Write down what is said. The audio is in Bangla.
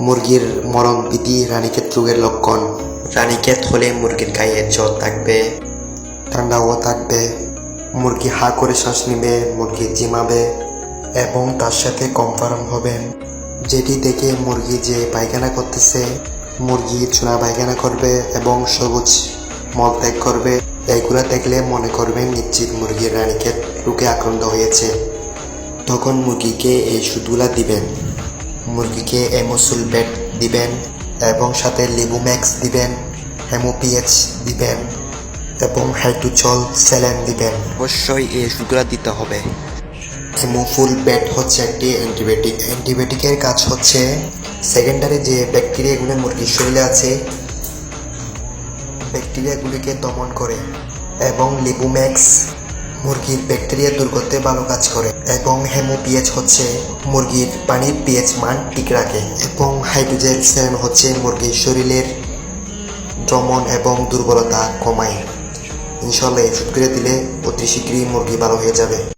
মুরগির মরণ ভীতি রানীক্ষেত রোগের লক্ষণ। রানীক্ষেত হলে মুরগির গায়ে জ্বর থাকবে। ঠান্ডাও থাকবে। মুরগি হা করে শ্বাস নিবে মুরগি জিমাবে এবং তার সাথে কনফার্ম হবে। যেটি দেখে মুরগি যে পায়খানা করতেছে মুরগি চুনা পায়খানা করবে এবং সবুজ মল ত্যাগ করবে। এইগুলা দেখলে মনে করবেন নিশ্চিত মুরগির রানীক্ষেত রোগে আক্রান্ত হয়েছে। তখন মুরগিকে এই সুদগুলা দিবেন। মুরগিকে এমোসুলবেট দিবেন এবং সাথে লেবুম্যাক্স দিবেন হেমোপিএচ দিবেন এবং হাইড্রোচল স্যালাইন দিবেন। অবশ্যই এই ওষুধগুলো দিতে হবে। হেমোফুল বেট হচ্ছে একটি অ্যান্টিবায়োটিক। অ্যান্টিবায়োটিকের কাজ হচ্ছে সেকেন্ডারি যে ব্যাকটেরিয়াগুলো মুরগির শরীরে আছে ব্যাকটেরিয়াগুলিকে দমন করে এবং লিবুম্যাক্স মুরগির ব্যাকটেরিয়া দূর করতে ভালো কাজ করে এবং হেমো পিএইচ হচ্ছে মুরগির পানির পিএইচ মান ঠিক রাখে এবং হাইড্রোজেন সেন হচ্ছে মুরগির শরীরের দমন এবং দুর্বলতা কমায়। ইনশাল্লাহ এই দিলে অতি শীঘ্রই মুরগি ভালো হয়ে যাবে।